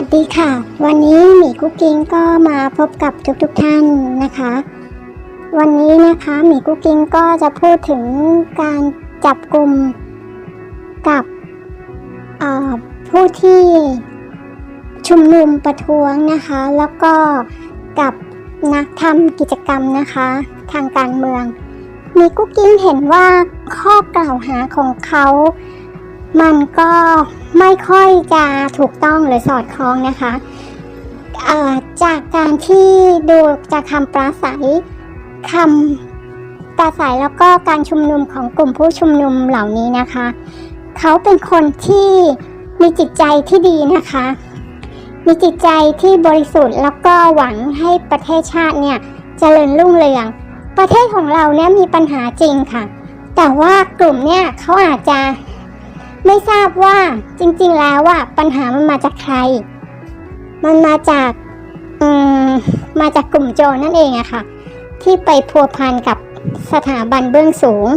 สวัสดีค่ะ วันนี้หมีกุ๊กกิ้งก็มาพบกับทุกๆทท่านนะคะ วันนี้นะคะหมีกุ๊กกิ้งก็จะพูดถึงการจับกลุ่มกับผู้ที่ชุมนุมประท้วงนะคะ แล้วก็กับนักทำกิจกรรมนะคะ ทางการเมืองหมีกุ๊กกิ้งเห็นว่าข้อกล่าวหาของเขา มันก็ ไม่ค่อยจะถูกต้องหรือสอดคล้องนะคะจากการที่ดูจากคำปราศัยคำปราศัยแล้วก็การชุมนุมของกลุ่มผู้ชุมนุมเหล่านี้นะคะ เขาเป็นคนที่มีจิตใจที่ดีนะคะ มีจิตใจที่บริสุทธิ์แล้วก็หวังให้ประเทศชาติเนี่ยเจริญรุ่งเรือง ประเทศของเราเนี่ยมีปัญหาจริงค่ะ แต่ว่ากลุ่มเนี่ยเขาอาจจะ ไม่ทราบว่าจริงๆแล้วว่าปัญหามันมาจากใคร มันมาจากอืมมาจากกลุ่มโจรนั่นเองอะค่ะ ที่ไปพัวพันกับสถาบันเบื้องสูง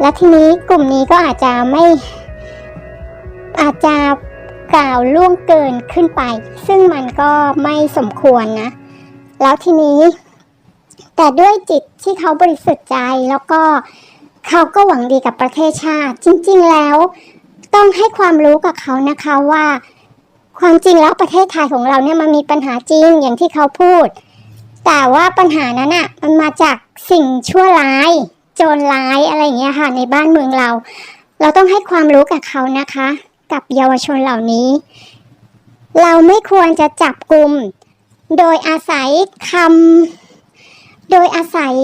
และทีนี้กลุ่มนี้ก็อาจจะไม่อาจจะกล่าวล่วงเกินขึ้นไป ซึ่งมันก็ไม่สมควรนะ แล้วทีนี้ แต่ด้วยจิตที่เขาบริสุทธิ์ใจแล้วก็เขาก็หวังดีกับประเทศชาติ จริง ๆ แล้ว ต้องให้ความรู้กับเขานะคะว่า ความจริงแล้วประเทศไทยของเราเนี่ยมันมีปัญหาจริงอย่างที่เขาพูด แต่ว่าปัญหานั้นอะมันมาจากสิ่งชั่วร้าย โจรร้ายอะไรอย่างเงี้ยค่ะ ในบ้านเมืองเรา เราต้องให้ความรู้กับเขานะคะ กับเยาวชนเหล่านี้ เราไม่ควรจะจับกลุ่มโดยอาศัยคำโดยอาศัย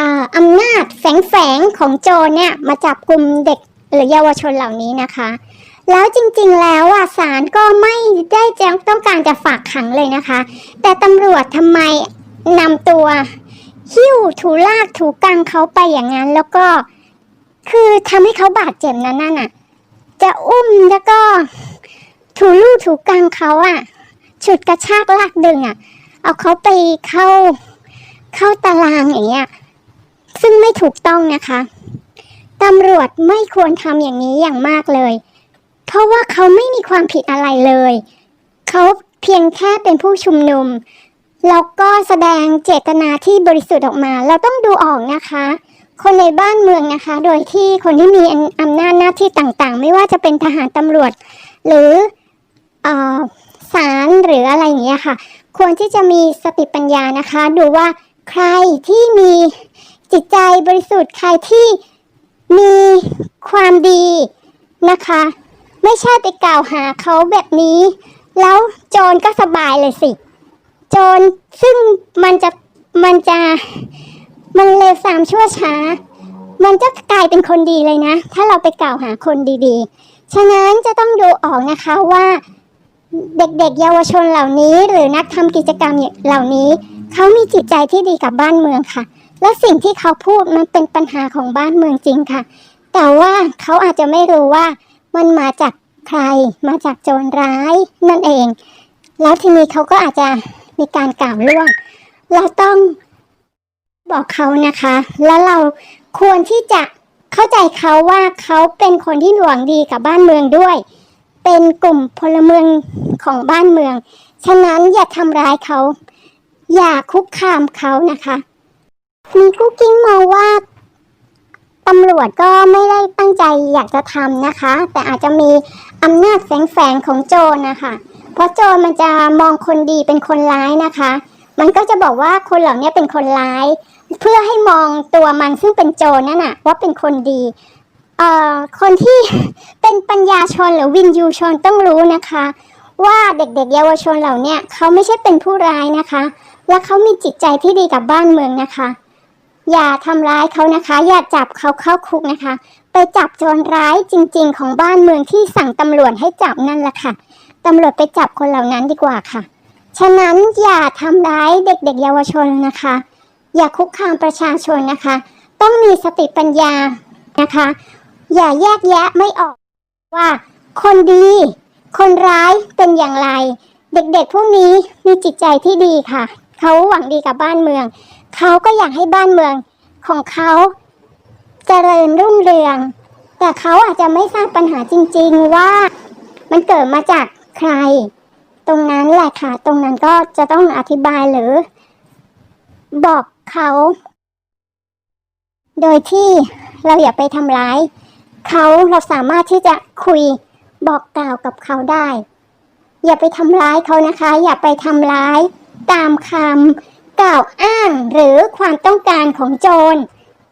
ออำนาจแฝงๆของโจรเนี่ยมาจับกลุ่มเด็ก หรือเยาวชนเหล่านี้นะคะ แล้วจริงๆแล้วอะศาลก็ไม่ได้แจะต้องการจะฝากขังเลยนะคะ แต่ตำรวจทำไมนำตัวหิ้วถูลากถูกังเขาไปอย่างนั้น แล้วก็คือทำให้เขาบาดเจ็บนั้นน่ะ จะอุ้มแล้วก็ ถูลู่ถูกังเขาอะฉุดกระชากลากดึงอะ เอาเขาไปเข้าเข้าตารางอย่างเงี้ยซึ่งไม่ถูกต้องนะคะ ตำรวจไม่ควรทำอย่างนี้อย่างมากเลย เพราะว่าเขาไม่มีความผิดอะไรเลย เขาเพียงแค่เป็นผู้ชุมนุม แล้วก็แสดงเจตนาที่บริสุทธิ์ออกมา เราต้องดูออกนะคะ คนในบ้านเมืองนะคะ โดยที่คนที่มีอำนาจหน้าที่ต่างๆ ไม่ว่าจะเป็นทหารตำรวจ หรืออศาลหรืออะไรอย่างเงี้ยค่ะ ควรที่จะมีสติปัญญานะคะ ดูว่าใครที่มีจิตใจบริสุทธิ์ใครที่ ความดีนะคะ ไม่ใช่ไปกล่าวหาเขาแบบนี้ แล้วโจรก็สบายเลยสิ โจรซึ่งมันจะมันจะมันเลวสามชั่วช้า มันจะกลายเป็นคนดีเลยนะ ถ้าเราไปกล่าวหาคนดีๆ ฉะนั้นจะต้องดูออกนะคะว่าเด็กๆ เยาวชนเหล่านี้หรือนักทำกิจกรรมเหล่านี้ เขามีจิตใจที่ดีกับบ้านเมืองค่ะ และสิ่งที่เขาพูดมันเป็นปัญหาของบ้านเมืองจริงค่ะ แต่ว่าเขาอาจจะไม่รู้ว่ามันมาจากใคร มาจากโจรร้ายนั่นเอง แล้วทีนี้เขาก็อาจจะมีการกล่าวล่วง เราต้องบอกเขานะคะ แล้วเราควรที่จะเข้าใจเขาว่าเขาเป็นคนที่หวังดีกับบ้านเมืองด้วย เป็นกลุ่มพลเมืองของบ้านเมือง ฉะนั้นอย่าทำร้ายเขา อย่าคุกคามเขานะคะ มีกุ๊กกิ้งมองว่า ตำรวจก็ไม่ได้ตั้งใจอยากจะทำนะคะ แต่อาจจะมีอำนาจแฝงๆของโจรนะคะ เพราะโจรมันจะมองคนดีเป็นคนร้ายนะคะ มันก็จะบอกว่าคนเหล่านี้เป็นคนร้าย เพื่อให้มองตัวมันซึ่งเป็นโจรนั่นน่ะว่าเป็นคนดีเอ่อคนที่เป็นปัญญาชนหรือวินยูชนต้องรู้นะคะ ว่าเด็กๆเยาวชนเหล่านี้เขาไม่ใช่เป็นผู้ร้ายนะคะ และเขามีจิตใจที่ดีกับบ้านเมืองนะคะ อย่าทำร้ายเขานะคะ อย่าจับเขาเข้าคุกนะคะ ไปจับโจรร้ายจริง ๆ ของบ้านเมืองที่สั่งตำรวจให้จับนั่นแหละค่ะตำรวจไปจับคนเหล่านั้นดีกว่าค่ะ ฉะนั้นอย่าทำร้ายเด็กๆ เยาวชนนะคะ อย่าคุกคามประชาชนนะคะ ต้องมีสติปัญญานะคะ อย่าแยกแยะไม่ออกว่าคนดี คนร้ายเป็นอย่างไร เด็กๆ พวกนี้มีจิตใจที่ดีค่ะ เขาหวังดีกับบ้านเมือง เขาก็อยากให้บ้านเมืองของเขาเจริญรุ่งเรือง แต่เขาอาจจะไม่ทราบปัญหาจริง ๆว่ามันเกิดมาจากใคร ตรงนั้นแหละค่ะ ตรงนั้นก็จะต้องอธิบายหรือ บอกเขา โดยที่เราอย่าไปทำร้ายเขาเราสามารถที่จะคุยบอกกล่าวกับเขาได้ อย่าไปทำร้ายเขานะคะ อย่าไปทำร้ายตามคำ กล่าวอ้างหรือความต้องการของโจร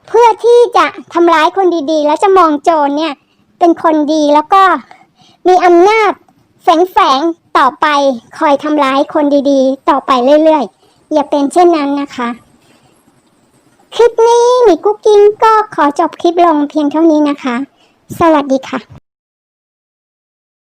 เพื่อที่จะทำร้ายคนดีๆ แล้วจะมองโจรเนี่ยเป็นคนดีแล้วก็มีอำนาจแฝงๆต่อไปคอยทำร้ายคนดีๆ ต่อไปเรื่อยๆ อย่าเป็นเช่นนั้นนะคะ คลิปนี้หมีกุ๊กกิ้งก็ขอจบคลิปลงเพียงเท่านี้นะคะ สวัสดีค่ะ